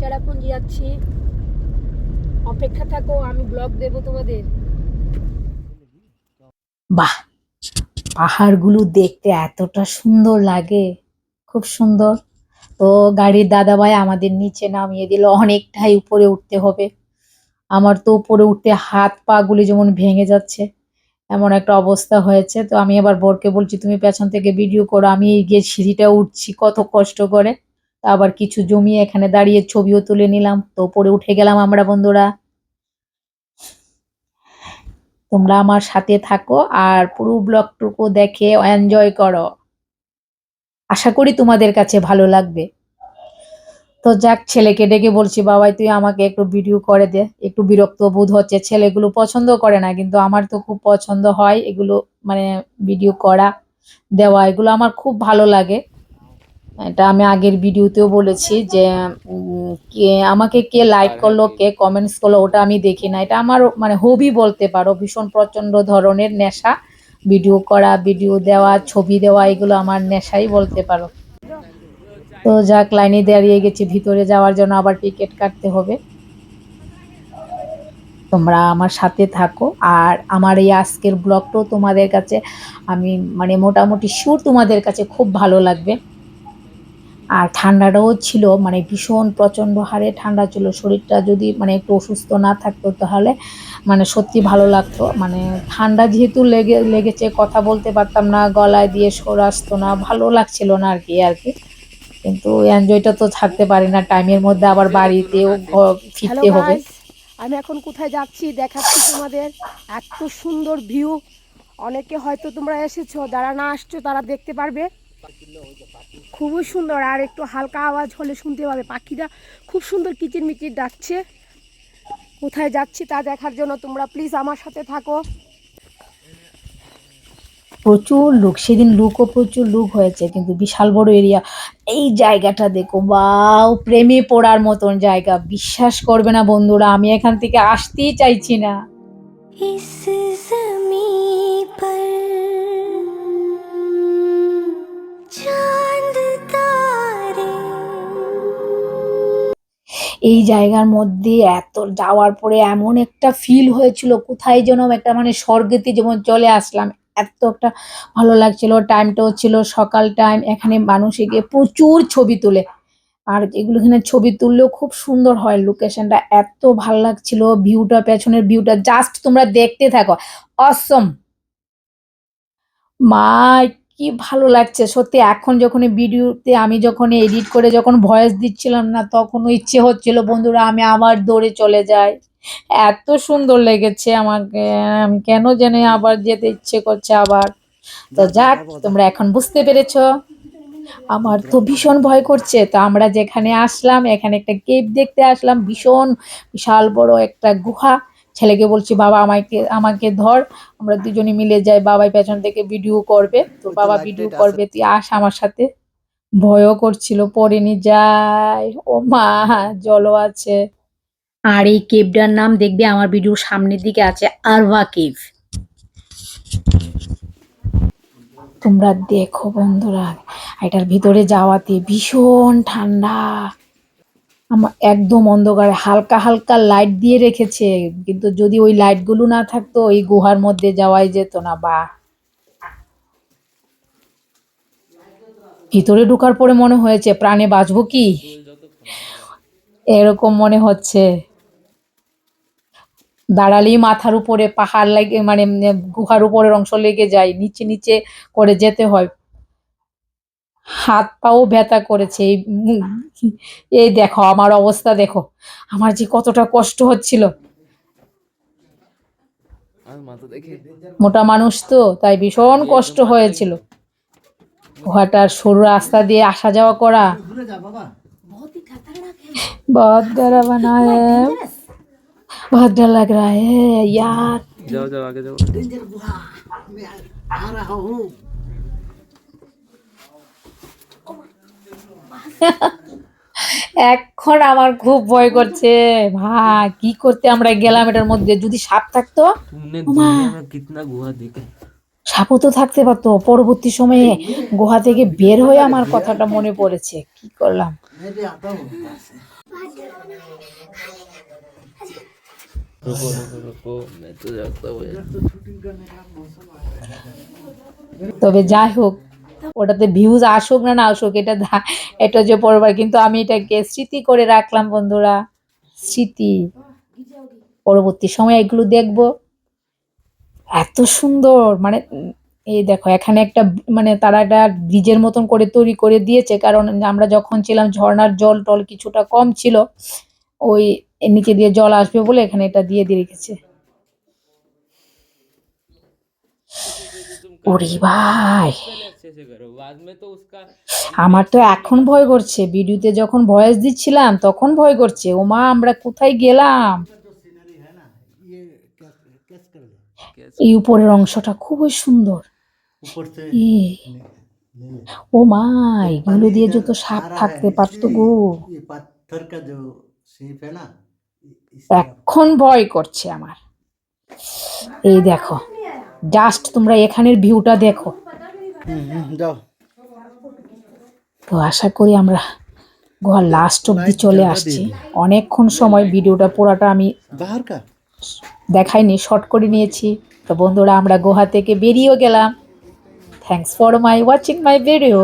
চেরাপুঞ্জি যাচ্ছি। অপেক্ষা থাকো, আমি ব্লগ দেব তোমাদের। বাহ, পাহাড়গুলো দেখতে এতটা সুন্দর লাগে, খুব সুন্দর। তো গাড়ির দাদাভাই আমাদের নিচে নামিয়ে দিল, অনেকটাই উপরে উঠতে হবে। আমার তো উপরে উঠতে হাত পা গুলি যেমন ভেঙে যাচ্ছে, এমন একটা অবস্থা হয়েছে। তো আমি আবার বরকে বলছি, তুমি পেছন থেকে ভিডিও করো, আমি গিয়ে সিঁড়িটা উঠছি, কত কষ্ট করে। আবার কিছু জমিয়ে এখানে দাঁড়িয়ে ছবিও তুলে নিলাম। তো উপরে উঠে গেলাম আমরা বন্ধুরা। তোমরা আমার সাথে থাকো আর পুরো ব্লগটুকু দেখে এনজয় করো। আশা করি তোমাদের কাছে ভালো লাগবে। তো যাক, ছেলেকে ডেকে বলছি, বাবাই, তুই আমাকে একটু ভিডিও করে দে। একটু বিরক্ত বোধ হচ্ছে। ছেলেগুলো পছন্দ করে না, কিন্তু আমার তো খুব পছন্দ হয় এগুলো মানে ভিডিও করা, দেওয়া, এগুলো আমার খুব ভালো লাগে। এটা আমি আগের ভিডিওতেও বলেছি যে কে আমাকে কে লাইক করল কে কমেন্টস করল ওটা আমি দেখি না। এটা আমার মানে হবি বলতে পারো ভীষণ প্রচণ্ড ধরনের নেশা। ভিডিও করা ভিডিও দেওয়া ছবি দেওয়া এগুলো আমার নেশাই বলতে পারো। তো যাক লাইনে দাঁড়িয়ে গেছি ভিতরে যাওয়ার জন্য আবার টিকিট কাটতে হবে। তোমরা আমার সাথে থাকো। আর আমার এই আজকের ব্লগটাও তোমাদের কাছে আমি মানে মোটামুটি সুর তোমাদের কাছে খুব ভালো লাগবে। আর ঠান্ডাটাও ছিল মানে ভীষণ প্রচণ্ড হারে ঠান্ডা ছিল শরীরটা যদি মানে একটু অসুস্থ না থাকতো তাহলে মানে সত্যি ভালো লাগতো। মানে ঠান্ডা যেহেতু লেগে লেগেছে কথা বলতে পারতাম না গলায় দিয়ে সর আসতো না ভালো লাগছিল না আর কি আর কি। কিন্তু এনজয়টা তো থাকতে পারি না টাইমের মধ্যে আবার বাড়িতেও ফিরতে হবে। আমি এখন কোথায় যাচ্ছি দেখাচ্ছি তোমাদের। এত সুন্দর ভিউ অনেকে হয়তো তোমরা এসেছ যারা না আসছো তারা দেখতে পারবে। খুবই সুন্দর আর একটু হালকা আওয়াজ হলে শুনতে পাবে পাখিরা। খুব সুন্দর কিচির মিচির ডাকছে। কোথায় যাচ্ছি তা দেখার জন্য তোমরা প্লিজ আমার সাথে থাকো। প্রচুর লোক সেদিন লোকও প্রচুর লোক হয়েছে কিন্তু বিশাল বড় এরিয়া এই জায়গাটা দেখো বাও প্রেমে পড়ার মতন জায়গা। বিশ্বাস করবে না বন্ধুরা আমি এখান থেকে আসতেই চাইছি না। এই জায়গার মধ্যে এত যাওয়ার পরে এমন একটা ফিল হয়েছিল, কোথায় যেন একটা মানে স্বর্গেতে যেমন চলে আসলাম। এত একটা ভালো লাগছিল টাইমটাও ছিল, সকাল টাইম এখানে মানুষ গিয়ে প্রচুর ছবি তোলে। আর এগুলো এখানে ছবি তুললেও খুব সুন্দর হয় লোকেশনটা এত ভালো লাগছিল ভিউটা পেছনের ভিউটা জাস্ট তোমরা দেখতে থাকো। অসম মা কি ভালো লাগছে? সত্যি এখন যখন ভিডিওতে আমি যখন এডিট করে যখন ভয়েস দিচ্ছিলাম না তখন ইচ্ছে হচ্ছিল বন্ধুরা আমি আবার দৌড়ে চলে যাই। এত সুন্দর লেগেছে আমাকে। আমি কেন জানি আবার যেতে ইচ্ছে করছে আবার। তো যাক তোমরা এখন বুঝতে পেরেছ। আমার তো ভীষণ ভয় করছে। তো আমরা যেখানে আসলাম এখানে একটা কেভ দেখতে আসলাম। ভীষণ বিশাল বড় একটা গুহা। ছেলেকে বলছি বাবা আমাকে আমাকে ধর আমরা দুজনে মিলে যাই বাবাই পেছন থেকে ভিডিও করবে। তো বাবা ভিডিও করবে তুই আস আমার সাথে। ভয়ও করছিল পড়েনি যাই। ও মা জলও আছে। আর এই কেভটার নাম দেখবে আমার ভিডিওর সামনের দিকে আছে আরভা কেভ। তোমরা দেখো বন্ধুরা এটার ভিতরে যাওয়াতে ভীষণ ঠান্ডা। আমার একদম অন্ধকার, হালকা হালকা লাইট দিয়ে রেখেছে। কিন্তু যদি ওই লাইটগুলো না থাকতো, ওই গুহার মধ্যে যাওয়াই যেত না, বা। ভিতরে ঢোকার পরে মনে হয়েছে, প্রাণে বাঁচবো কি? এরকম মনে হচ্ছে। দাঁড়ালেই মাথার উপরে, পাহাড় লাগে মানে গুহার উপরের অংশ লেগে যায়। নিচে নিচে করে যেতে হয়। হাত পাও ব্যথা করেছে এই উম, এই দেখো আমার অবস্থা দেখো আমার যে কতটা কষ্ট হচ্ছিল আর মাথা দেখে মোটা মানুষ তো তাই ভীষণ কষ্ট হয়েছিল গুহাটার সরু রাস্তা দিয়ে আসা যাওয়া করা बहुत डरा बना है बहुत डर लग रहा है यार যাও যাও আগে যাও এখন আমার খুব ভয় করছে ভাই কি করতে আমরা গেলাম এটার মধ্যে যদি সাপ থাকতো तुमने दुनिया में कितना गुहा देखा है? সাপও তো থাকতে পারতো পরবর্তী সময়ে গুহা থেকে বের হয়ে আমার কথাটা মনে পড়েছে কি করলাম रुको रुको रुको मैं तो जाता हूँ यार তবে ওটাতে ভিউজ আসুক না না আসুক, এটা এটা যে পরবার, কিন্তু আমি এটাকে স্মৃতি করে রাখলাম বন্ধুরা, স্মৃতি। পরবর্তী সময় এগুলো দেখব। এত সুন্দর মানে এই দেখো, এখানে একটা মানে তারা একটা ব্রিজের মতন করে তৈরি করে দিয়েছে, কারণ আমরা যখন ছিলাম ঝর্নার জল টল কিছুটা কম ছিল, ওই নিচে দিয়ে জল আসবে বলে এখানে এটা দিয়ে দিয়ে রেখেছে। ওরে ভাই। আমার তো এখন ভয় করছে। ভিডিওতে যখন ভয়েস দিচ্ছিলাম, তখন ভয় করছে। ও মা, আমরা কোথায় গেলাম? এই উপরের অংশটা খুবই সুন্দর। ও মাই গুলো দিয়ে যত সাপ থাকতে পারত গো। এখন ভয় করছে আমার। এই দেখো। জাস্ট তোমরা এখানের ভিউটা দেখো। তো আশা করি আমরা গোয়ার লাস্ট অব্দি চলে আসছি। অনেকক্ষণ সময় ভিডিওটা পুরাটা আমি দেখাইনি শর্ট করে নিয়েছি। তো বন্ধুরা আমরা গোহা থেকে বেরিয়েও গেলাম। Thanks for my watching my video